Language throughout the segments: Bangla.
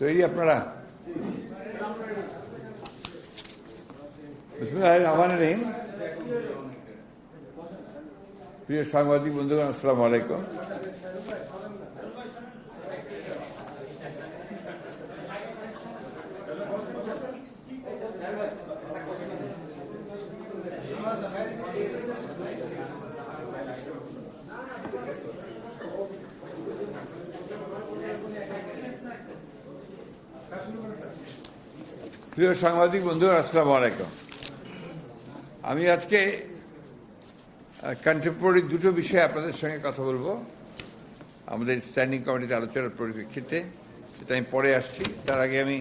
তৈরি আপনারা। বিসমিল্লাহির রহিম। প্রিয় সাংবাদিক বন্ধুগণ আসসালামু আলাইকুম। প্রিয় সাংবাদিক বন্ধুগণ আসসালামু আলাইকুম। আমি আজকে কন্টেম্পোরারি দুটো বিষয়ে আপনাদের সঙ্গে কথা বলব। আমাদের স্ট্যান্ডিং কমিটিতে আলোচনার পরিপ্রেক্ষিতে সেটা আমি পরে আসছি। তার আগে আমি,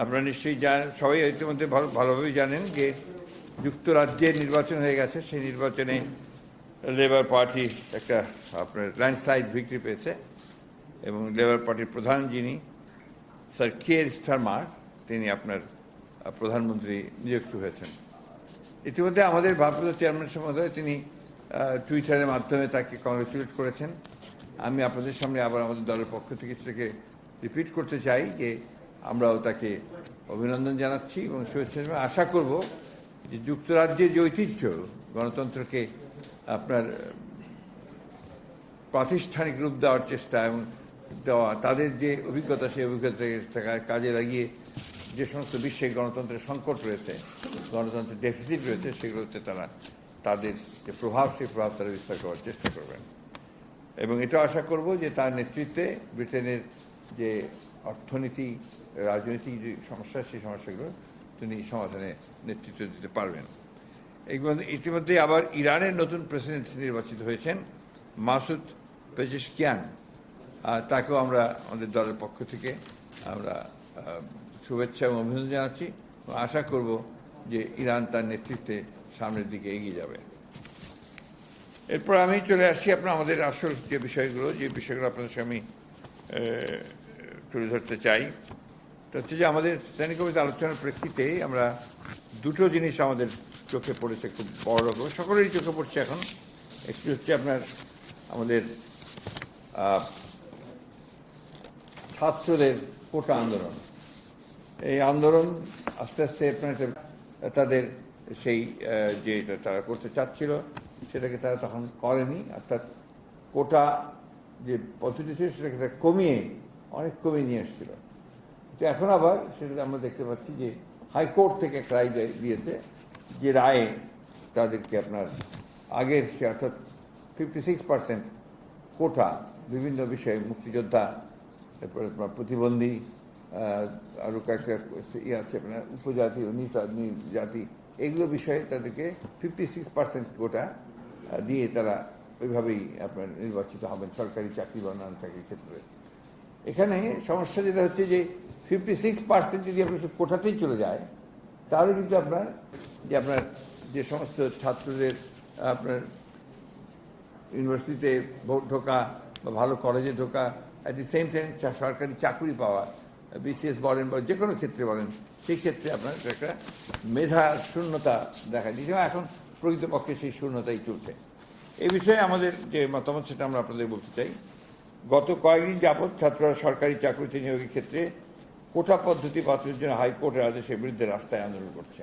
আপনারা নিশ্চয়ই জান, সবাই ইতিমধ্যে ভালো, ভালোভাবেই জানেন যে যুক্তরাজ্যের নির্বাচন হয়ে গেছে। সেই নির্বাচনে লেবার পার্টি একটা, আপনার ল্যান্ডস্লাইড বিক্রি পেয়েছে। এবং লেবার পার্টির প্রধান যিনি স্যার কিয়ের স্টারমার তিনি আপনার প্রধানমন্ত্রী নিযুক্ত হয়েছেন ইতিমধ্যে আমাদের ভারপ্রাপ্ত চেয়ারম্যান মহোদয় তিনি টুইটারের মাধ্যমে তাকে কংগ্রেচুলেট করেছেন আমি আপনাদের সামনে আবার আমাদের দলের পক্ষ থেকে সেটাকে রিপিট করতে চাই যে আমরাও তাকে অভিনন্দন জানাচ্ছি এবং শুভেচ্ছা। আশা করব যে যুক্তরাজ্যের যে ঐতিহ্য, গণতন্ত্রকে আপনার, প্রাতিষ্ঠানিক রূপ দেওয়ার চেষ্টা এবং দেওয়া, তাদের যে অভিজ্ঞতা, সেই অভিজ্ঞতা কাজে লাগিয়ে যে সমস্ত বিশ্বে গণতন্ত্রের সংকট রয়েছে, গণতন্ত্রের ডেফিসিট রয়েছে, সেগুলোতে তারা তাদের যে প্রভাব, সেই প্রভাব তারা বিস্তার করার চেষ্টা করবেন। এবং এটা আশা করব যে তার নেতৃত্বে ব্রিটেনের যে অর্থনীতি, রাজনৈতিক যে সমস্যা, সেই সমস্যাগুলো তিনি সমাধানে নেতৃত্ব দিতে পারবেন। ইতিমধ্যে আবার ইরানের নতুন প্রেসিডেন্ট নির্বাচিত হয়েছেন, মাসুদ পেজিশকিয়ান। তাকেও আমরা আমাদের দলের পক্ষ থেকে আমরা শুভেচ্ছা এবং অভিনন্দন জানাচ্ছি। আশা করব যে ইরান তার নেতৃত্বে সামনের দিকে এগিয়ে যাবে। এরপর আমি চলে আসছি আপনার আমাদের আসল যে বিষয়গুলো যে বিষয়গুলো আপনাদের সামনে আমি, তুলে ধরতে চাই। এটা হচ্ছে যে আমাদের স্ট্যান্ডিং কমিটির আলোচনার প্রেক্ষিতে আমরা দুটো জিনিস আমাদের চোখে পড়েছে খুব বড় রকম। সকলেরই চোখে পড়ছে এখন। একটি হচ্ছে আপনার আমাদের ছাত্রদের কোটা আন্দোলন। এই আন্দোলন আস্তে আস্তে আপনার তাদের সেই যে তারা করতে চাচ্ছিল, সেটাকে তারা তখন করেনি। অর্থাৎ কোটা যে পদ্ধতি ছিল, সেটাকে তারা কমিয়ে, অনেক কমিয়ে নিয়ে এসেছিল। তো এখন আবার সেটা আমরা দেখতে পাচ্ছি যে হাইকোর্ট থেকে একটা রায় দিয়ে- দিয়েছে যে রায়ে তাদেরকে আপনার আগের সে অর্থাৎ ফিফটি সিক্স পার্সেন্ট কোটা, বিভিন্ন বিষয়ে মুক্তিযোদ্ধা, তারপরে আপনার প্রতিবন্ধী আরও কয়েকটা ইয়ে আছে আপনার উপজাতি ও জাতি এগুলো বিষয়ে তাদেরকে ফিফটি সিক্স পার্সেন্ট কোটা দিয়ে তারা ওইভাবেই আপনার নির্বাচিত হবেন, সরকারি চাকরি বা অন্যান্য চাকরির ক্ষেত্রে। এখানে সমস্যা যেটা হচ্ছে যে ফিফটি সিক্স পার্সেন্ট যদি আপনার কোটাতেই চলে যায়, তাহলে কিন্তু আপনার, যে আপনার যে সমস্ত ছাত্রদের, আপনার ইউনিভার্সিটিতে ঢোকা বা ভালো কলেজে ঢোকা অ্যাট দি সেম টাইম সরকারি চাকরি পাওয়া বিসিএস বলেন বা যে কোনো ক্ষেত্রে বলেন, সেই ক্ষেত্রে আপনার একটা মেধা শূন্যতা দেখা এবং এখন প্রকৃতপক্ষে সেই শূন্যতাই চলছে। এই বিষয়ে আমাদের যে মতামত সেটা আমরা আপনাদের বলতে চাই। গত কয়েকদিন যাবৎ ছাত্ররা সরকারি চাকরিতে নিয়োগের ক্ষেত্রে কোটা পদ্ধতি বাতিলের জন্য হাইকোর্টের আদেশের বিরুদ্ধে রাস্তায় আন্দোলন করছে।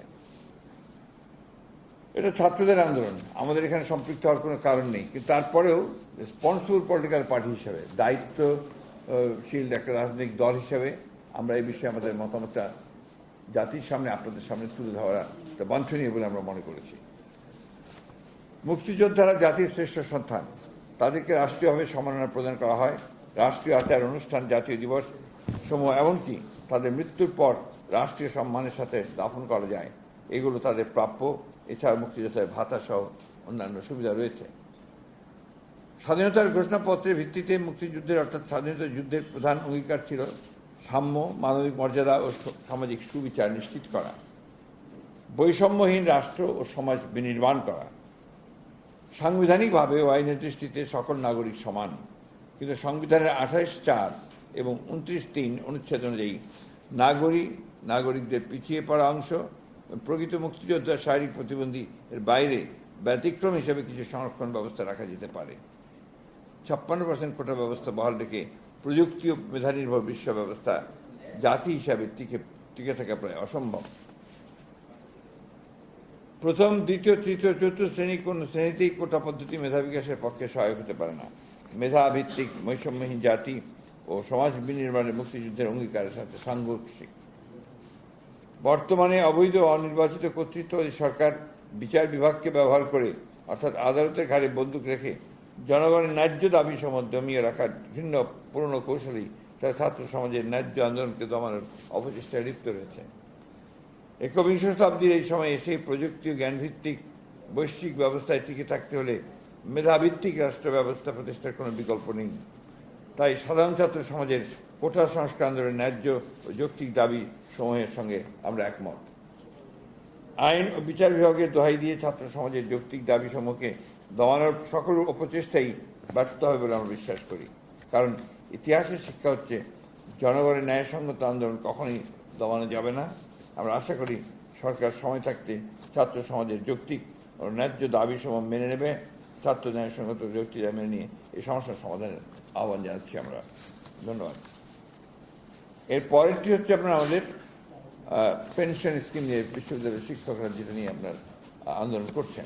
এটা ছাত্রদের আন্দোলন। আমাদের এখানে সম্পৃক্ত হওয়ার কোনো কারণ নেই। কিন্তু তারপরেও রেসপন্সিবল পলিটিক্যাল পার্টি হিসেবে, দায়িত্বশীল একটা রাজনৈতিক দল হিসেবে আমরা এই বিষয়ে আমাদের মতামতটা জাতির সামনে, আপনাদের সামনে তুলে ধরা একটা বাঞ্ছনীয় বলে আমরা মনে করেছি। মুক্তিযোদ্ধারা জাতির শ্রেষ্ঠ সন্তান। তাদেরকে রাষ্ট্রীয়ভাবে সম্মাননা প্রদান করা হয়। রাষ্ট্রীয় আচার অনুষ্ঠান, জাতীয় দিবস সমূহ এমনকি তাদের মৃত্যুর পর রাষ্ট্রীয় সম্মানের সাথে দাফন করা যায়। এগুলো তাদের প্রাপ্য। এছাড়া মুক্তিযোদ্ধার ভাতা সহ অন্যান্য সুবিধা রয়েছে। স্বাধীনতার ঘোষণাপত্রের ভিত্তিতে মুক্তিযুদ্ধের, অর্থাৎ স্বাধীনতা যুদ্ধের প্রধান অঙ্গীকার ছিল সাম্য, মানবিক মর্যাদা ও সামাজিক সুবিচার নিশ্চিত করা। বৈষম্যহীন রাষ্ট্র ও সমাজ বিনির্মাণ করা। সাংবিধানিকভাবে আইনের দৃষ্টিতে সকল নাগরিক সমান। কিন্তু সংবিধানের আঠাশ চার এবং উনত্রিশ তিন অনুচ্ছেদ অনুযায়ী নাগরিক নাগরিকদের পিছিয়ে পড়া অংশ প্রকৃত মুক্তিযোদ্ধা শারীরিক প্রতিবন্ধী এর বাইরে ব্যতিক্রম হিসেবে কিছু সংরক্ষণ ব্যবস্থা রাখা যেতে পারে। ছাপ্পান্ন পার্সেন্ট কোটা ব্যবস্থা বহাল রেখে প্রযুক্তি ও মেধা নির্ভর বিশ্ব ব্যবস্থা জাতি হিসাবে টিকে টিকে থাকা প্রায় অসম্ভব। প্রথম, দ্বিতীয়, তৃতীয়, চতুর্থ শ্রেণি কোন শ্রেণীতেই কোটা পদ্ধতি মেধা বিকাশের পক্ষে সহায়ক হতে পারে না। মেধা ভিত্তিক বৈষম্যহীন জাতি ও সমাজ বিনির্মাণে মুক্তিযুদ্ধের অঙ্গীকারের সাথে সাংঘর্ষিক। বর্তমানে অবৈধ অনির্বাচিত কর্তৃত্ববাদী সরকার বিচার বিভাগকে ব্যবহার করে, অর্থাৎ আদালতের ঘাড়ে বন্দুক রেখে জনগণের ন্যায্য দাবি সময় দমিয়ে রাখার ভিন্ন পুরনো কৌশলী তারা ছাত্র সমাজের ন্যায্য আন্দোলনকে দমানোর অপচেষ্টায় লিপ্ত রয়েছে। একবিংশ শতাব্দীর এই সময় এসে প্রযুক্তি ও জ্ঞানভিত্তিক বৈশ্বিক ব্যবস্থায় টিকে থাকতে হলে মেধাভিত্তিক রাষ্ট্র ব্যবস্থা প্রতিষ্ঠার কোনো বিকল্প নেই। তাই সাধারণ ছাত্র সমাজের কোটা সংস্কার আন্দোলনের ন্যায্য ও যৌক্তিক দাবি সমূহের সঙ্গে আমরা একমত। আইন ও বিচার বিভাগের দোহাই দিয়ে ছাত্র সমাজের যৌক্তিক দাবি সমূহকে দমানোর সকল অপচেষ্টাই ব্যর্থ হবে বলে আমরা বিশ্বাস করি। কারণ ইতিহাসের শিক্ষা হচ্ছে, জনগণের ন্যায়সঙ্গত আন্দোলন কখনোই দমানো যাবে না। আমরা আশা করি সরকার সময় থাকতে ছাত্র সমাজের যৌক্তিক ও ন্যায্য দাবি সমূহ মেনে নেবে। ছাত্র ন্যায়সঙ্গত যৌক্তিক দাবি মেনে নিয়ে এই সমস্যার সমাধানের আহ্বান জানাচ্ছি আমরা। ধন্যবাদ। এর পরেরটি হচ্ছে আপনার আমাদের পেনশন স্কিম নিয়ে বিশ্ববিদ্যালয়ের শিক্ষকরা যেটা নিয়ে আপনার আন্দোলন করছেন।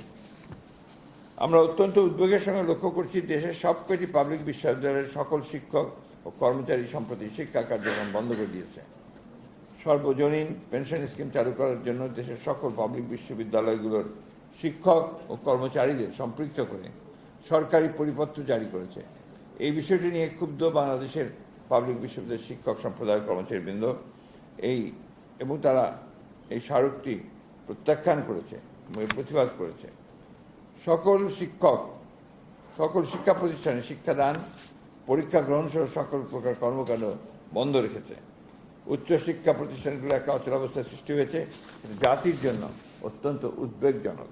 আমরা অত্যন্ত উদ্বেগের সঙ্গে লক্ষ্য করছি দেশের সবকটি পাবলিক বিশ্ববিদ্যালয়ের সকল শিক্ষক ও কর্মচারী সম্প্রতি শিক্ষা কার্যক্রম বন্ধ করে দিয়েছে। সর্বজনীন পেনশন স্কিম চালু করার জন্য দেশের সকল পাবলিক বিশ্ববিদ্যালয়গুলোর শিক্ষক ও কর্মচারীদের সম্পৃক্ত করে সরকারি পরিপত্র জারি করেছে। এই বিষয়টি নিয়ে ক্ষুব্ধ বাংলাদেশের পাবলিক বিশ্ববিদ্যালয়ের শিক্ষক সম্প্রদায় কর্মচারীবৃন্দ এই এবং তারা এই স্মারকটি প্রত্যাখ্যান করেছে প্রতিবাদ করেছে। সকল শিক্ষক, সকল শিক্ষা প্রতিষ্ঠানে শিক্ষাদান, পরীক্ষা গ্রহণ সহ সকল প্রকার কর্মকাণ্ড বন্ধ রেখেছে। উচ্চশিক্ষা প্রতিষ্ঠানগুলো একটা অচলাবস্থার সৃষ্টি হয়েছে। জাতির জন্য অত্যন্ত উদ্বেগজনক।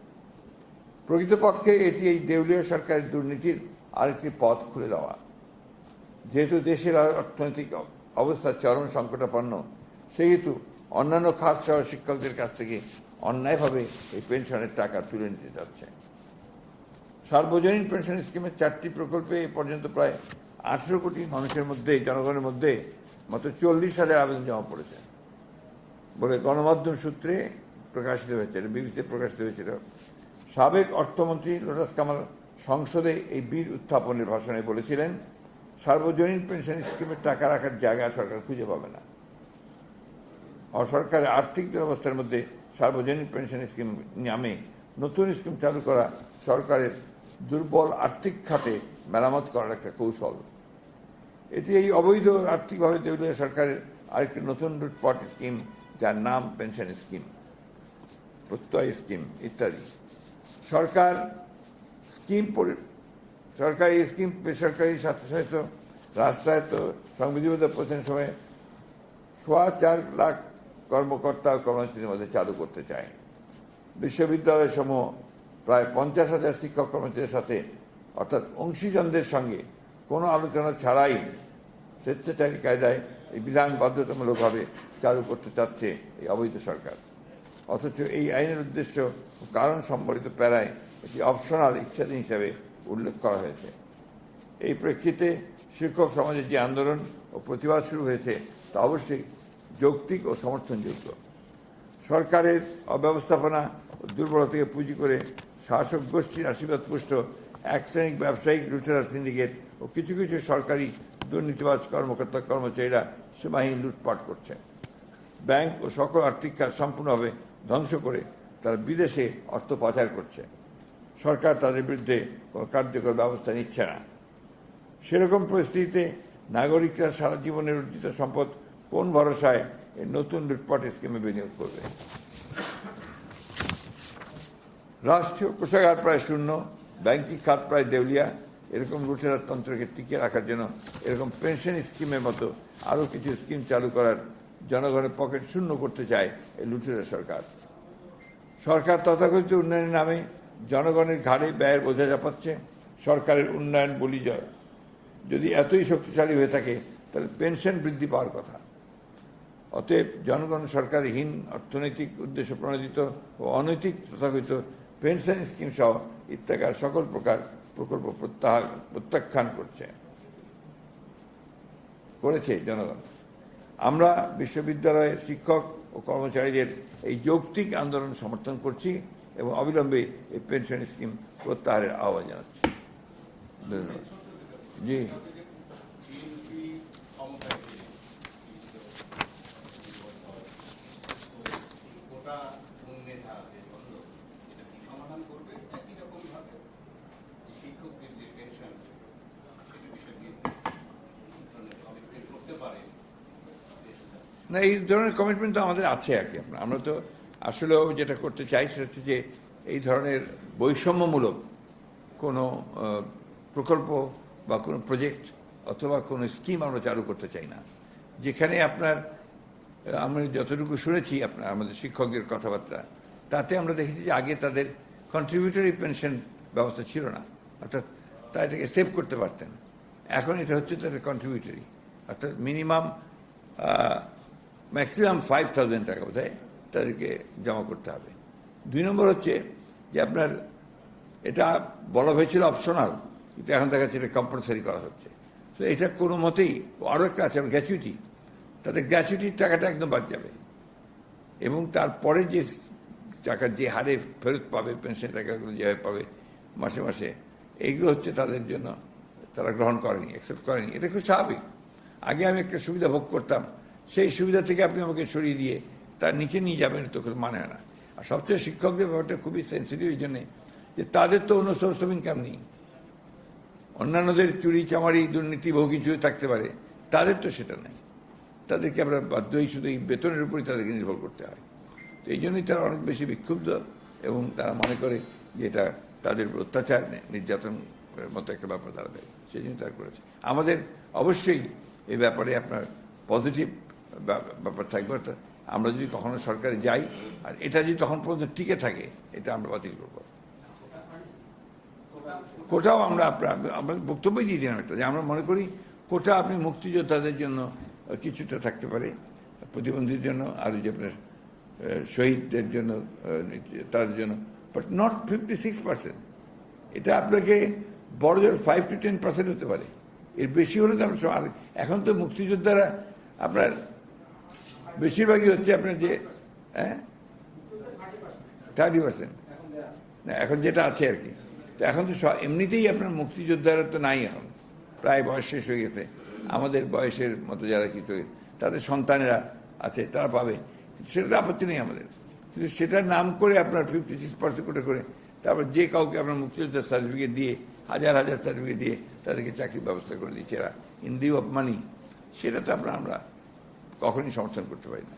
প্রকৃতপক্ষে এটি এই দেউলীয় সরকারের দুর্নীতির আরেকটি পথ খুলে দেওয়া। যেহেতু দেশের অর্থনৈতিক অবস্থা চরম সংকটাপন্ন, সেহেতু অন্যান্য খাত সহ শিক্ষকদের কাছ থেকে অন্যায়ভাবে এই পেনশনের টাকা তুলে নিতে যাচ্ছে। সার্বজনীন পেনশন স্কিমের চারটি প্রকল্পে এ পর্যন্ত প্রায় আঠেরো কোটি মানুষের মধ্যে, জনগণের মধ্যে মাত্র চল্লিশ হাজার আবেদন জমা পড়েছে। বলে গণমাধ্যম সূত্রে প্রকাশিত হয়েছে বিবিসিতে প্রকাশিত হয়েছিল সাবেক অর্থমন্ত্রী লোটাস কামাল সংসদে এই বীর উত্থাপনের ভাষণে বলেছিলেন, সার্বজনীন পেনশন স্কিমের টাকা রাখার জায়গা সরকার খুঁজে পাবে না। অসরকারের আর্থিক দুরবস্থার মধ্যে সার্বজনীন পেনশন স্কিম নামে নতুন স্কিম চালু করা সরকারের দুর্বল আর্থিক খাতে মেরামত করার একটা কৌশল। এটি এই অবৈধ আর্থিকভাবে দেউলিয়া সরকারের আরেকটি নতুন লুটপাট স্কিম যার নাম পেনশন স্কিম প্রত্যয় স্কিম ইত্যাদি। সরকার স্কিম সরকারি স্কিম বেসরকারি স্বায়ত্তশাসিত রাষ্ট্রায়ত্ত সংবিধিবদ্ধ প্রতিষ্ঠান সময় সোয়া চার লাখ কর্মকর্তা ও কর্মচারীর মধ্যে চালু করতে চায়। বিশ্ববিদ্যালয় সমূহ প্রায় পঞ্চাশ হাজার শিক্ষক কর্মচারীদের সাথে, অর্থাৎ অংশীজনদের সঙ্গে কোনো আলোচনা ছাড়াই স্বেচ্ছাচারী কায়দায় এই বিধান বাধ্যতামূলকভাবে চালু করতে চাচ্ছে এই অবৈধ সরকার। অথচ এই আইনের উদ্দেশ্য কারণ সম্বলিত প্যারায় একটি অপশনাল ইচ্ছাধীন হিসাবে উল্লেখ করা হয়েছে। এই প্রেক্ষিতে শিক্ষক সমাজের যে আন্দোলন ও প্রতিবাদ শুরু হয়েছে, তা অবশ্যই যৌক্তিক ও সমর্থনযোগ্য। সরকারের অব্যবস্থাপনা দুর্বলতাকে পুঁজি করে শাসক গোষ্ঠীর আশীর্বাদ পুষ্ট এক শ্রেণিক ব্যবসায়িক লুটেরা সিন্ডিকেট ও কিছু কিছু সরকারি দুর্নীতিবাজ কর্মকর্তা কর্মচারীরা সীমাহীন লুটপাট করছে ব্যাংক ও সকল আর্থিক কাজ সম্পূর্ণভাবে ধ্বংস করে তারা বিদেশে অর্থ পাচার করছে। সরকার তাদের বিরুদ্ধে কোনো কার্যকর ব্যবস্থা নিচ্ছে না। সেরকম পরিস্থিতিতে নাগরিকরা সারা জীবনের অর্জিত সম্পদ কোন ভরসায় এই নতুন লুটপাট স্কিমে বিনিয়োগ করবে? রাষ্ট্রীয় কোষাগার প্রায় শূন্য ব্যাংকিং খাত প্রায় দেউলিয়া, এরকম লুটেরার তন্ত্রকে টিকিয়ে রাখার জন্য এরকম পেনশন স্কিমের মতো আরও কিছু স্কিম চালু করার জনগণের পকেট শূন্য করতে চায় এই লুটেরা সরকার। সরকার তথাকথিত উন্নয়নের নামে জনগণের ঘাড়ে ব্যয়ের বোঝা চাপাচ্ছে, সরকারের উন্নয়ন বলি জয়। যদি এতই শক্তিশালী হয়ে থাকে, তাহলে পেনশন বৃদ্ধি পাওয়ার কথা। অতএব জনগণ সরকারহীন অর্থনৈতিক উদ্দেশ্য প্রণোদিত ও অনৈতিক তথাকথিত পেনশন স্কিম সহ ইত্যাকার সকল প্রকার প্রকল্প প্রত্যাহার, প্রত্যাখ্যান করছে। করেছে জনগণ। আমরা বিশ্ববিদ্যালয়ের শিক্ষক ও কর্মচারীদের এই যৌক্তিক আন্দোলন সমর্থন করছি এবং অবিলম্বে এই পেনশন স্কিম প্রত্যাহারের আহ্বান জানাচ্ছি। ধন্যবাদ। জি বিএনপি ক্ষমতায় গিয়ে গোটা মেধা যে বন্ধ এটা কি সমাধান করবে একই রকম ভাবে যে শিক্ষকদের যে পেনশন সেটা বিষয়ে কি ধরনের কমিটমেন্ট করতে পারে না, এই ধরনের কমিটমেন্ট তো আমাদের আছে আর কি। আমরা- তো আসলেও যেটা করতে চাই সেটা হচ্ছে যে এই ধরনের বৈষম্যমূলক কোনো প্রকল্প বা কোনো প্রজেক্ট অথবা কোনো স্কিম আমরা চালু করতে চাই না। যেখানে আপনার, আমরা যতটুকু শুনেছি আপনার, আমাদের শিক্ষকদের কথাবার্তা, তাতে আমরা দেখেছি যে আগে তাদের কন্ট্রিবিউটরি পেনশন ব্যবস্থা ছিল না। অর্থাৎ তারা এটাকে সেভ করতে পারতেন। এখন এটা হচ্ছে তাদের কন্ট্রিবিউটরি অর্থাৎ মিনিমাম ম্যাক্সিমাম ফাইভ থাউজেন্ড টাকা বোধহয় তাদেরকে জমা করতে হবে। দুই নম্বর হচ্ছে যে আপনার এটা বলা হয়েছিল অপশনাল কিন্তু এখন দেখা যাচ্ছে এটা কম্পালসারি করা হচ্ছে। তো এটা কোনো মতেই, আরও একটা আছে গ্র্যাচুইটি তাদের গ্র্যাচুইটির টাকাটা একদম বাদ যাবে। এবং তারপরে যে টাকা যে হারে ফেরত পাবে পেনশন টাকাগুলো যেভাবে পাবে মাসে মাসে, এইগুলো হচ্ছে তাদের জন্য তারা গ্রহণ করেনি অ্যাকসেপ্ট করেনি। এটা খুব স্বাভাবিক। আগে আমি একটা সুবিধা ভোগ করতাম সেই সুবিধা থেকে আপনি আমাকে সরিয়ে দিয়ে তার নিচে নিয়ে যাবেন তো মানে না। আর সবচেয়ে শিক্ষকদের ব্যাপারটা খুবই সেন্সিটিভ এই জন্যে যে তাদের তো অন্য অফ ইনকাম নেই। অন্যান্যদের চুরি, চামারি, দুর্নীতি, বহু কিছু থাকতে পারে, তাদের তো সেটা নেই। তাদেরকে আমরা বাধ্যই শুধু এই বেতনের উপরই তাদেরকে নির্ভর করতে হয়। তো এই জন্যই তারা অনেক বেশি বিক্ষুব্ধ এবং তারা মনে করে যে এটা তাদের অত্যাচার নির্যাতন মতো একটা ব্যাপার তারা দেয়। সেই জন্য তারা করেছে। আমাদের অবশ্যই এই ব্যাপারে আপনার পজিটিভ ব্যাপার থাকবে অর্থাৎ আমরা যদি কখনো সরকারে যাই, আর এটা যদি তখন পর্যন্ত টিকে থাকে, এটা আমরা বাতিল করব। কোটাও আমরা আপনার, আমরা বক্তব্যই দিয়ে দিলাম একটা, যে আমরা মনে করি কোটা আপনি মুক্তিযোদ্ধাদের জন্য কিছুটা থাকতে পারে, প্রতিবন্ধীর জন্য, আর যে আপনার শহীদদের জন্য তাদের জন্য but not fifty six percent এটা আপনাকে বড় জোর ফাইভ টু টেন পার্সেন্ট হতে পারে। এর বেশি হলে তো আমরা এখন তো মুক্তিযোদ্ধারা আপনার বেশিরভাগই হচ্ছে আপনার যে হ্যাঁ? থার্টি পার্সেন্ট না, এখন যেটা আছে আর কি। তো এখন তো এমনিতেই আপনার মুক্তিযোদ্ধারা তো নাই এখন। প্রায় বয়স শেষ হয়ে গেছে। আমাদের বয়সের মতো যারা কিছু, তাদের সন্তানেরা আছে, তারা পাবে। সেটা তো আপত্তি নেই আমাদের। কিন্তু সেটার নাম করে আপনার ফিফটি সিক্স পার্সেন্ট করে করে, তারপর যে কাউকে আপনার মুক্তিযোদ্ধার সার্টিফিকেট দিয়ে, হাজার হাজার সার্টিফিকেট দিয়ে তাদেরকে চাকরির ব্যবস্থা করে দিচ্ছে এরা। ইন অফ মানি সেটা তো আপনার আমরা কখনই সমর্থন করতে পারি না।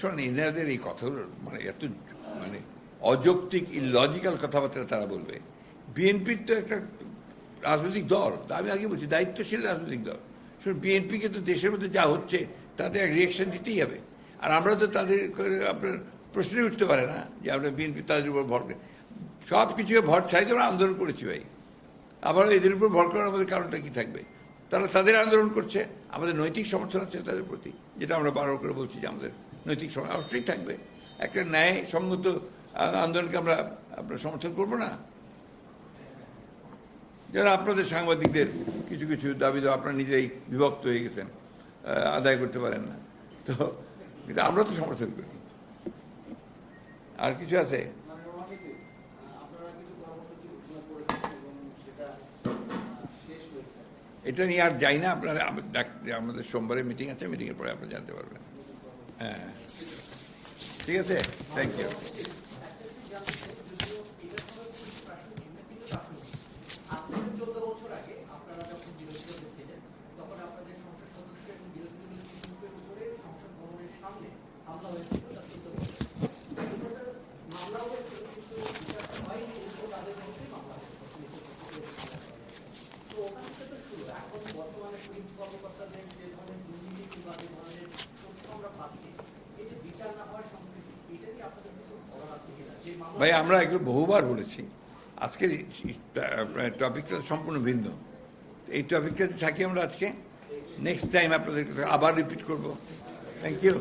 শোনেন ইনাদের এই কথাগুলো মানে এত মানে অযৌক্তিক ইলজিক্যাল কথাবার্তা তারা বলবে। বিএনপির তো একটা রাজনৈতিক দল তা আমি আগে বলছি দায়িত্বশীল রাজনৈতিক দল। বিএনপিকে তো দেশের মধ্যে যা হচ্ছে, তাতে এক রিয়েকশন দিতেই হবে। আর আমরা তো তাদের আপনার প্রশ্নই উঠতে পারে না যে আমরা বিএনপি তাদের উপর ভর সব কিছু ভর চাইতে আমরা আন্দোলন করেছি ভাই। আবার এদের উপর ভর করার আমাদের কারণটা কি থাকবে? তারা তাদের আন্দোলন করছে, আমাদের নৈতিক সমর্থন আছে তাদের প্রতি, যেটা আমরা বারবার করে বলছি যে আমাদের নৈতিক সমর্থন অবশ্যই থাকবে। একটা ন্যায় সঙ্গত আন্দোলনকে আমরা আপনার সমর্থন করব না। যারা আপনাদের সাংবাদিকদের কিছু কিছু দাবি তো আপনারা নিজেই বিভক্ত হয়ে গেছেন আদায় করতে পারেন না। তো, কিন্তু আমরা তো সমর্থন করি। আর কিছু আছে? এটা নিয়ে আর যাই না, আপনারা আমাদের সোমবারে মিটিং আছে, মিটিংয়ের পরে আপনারা জানতে পারবেন। হ্যাঁ। ঠিক আছে? থ্যাংক ইউ আজকে চোদ্দ বছর আগে আপনারা যখন বিরোধী দলে ছিলেন তখন আপনাদের সংসদ সদস্য এবং বিরোধী দলের শিক্ষকের উপরে সংসদ ভবনের সামনে হামলা হয়েছিল তার চোদ্দ বছর মামলাও হয়েছিল কিন্তু বিচারটা হয়নি উল্টো তাদের মধ্যে মামলা হয়েছিল তো ওখান থেকে তো শুরু এখন বর্তমানে পুলিশ ভাই, আমরা এগুলো বহুবার বলেছি। আজকের টপিকটা সম্পূর্ণ ভিন্ন। এই টপিকটাতে থাকি আমরা আজকে। নেক্সট টাইম আপনাদের আবার রিপিট করব। Thank you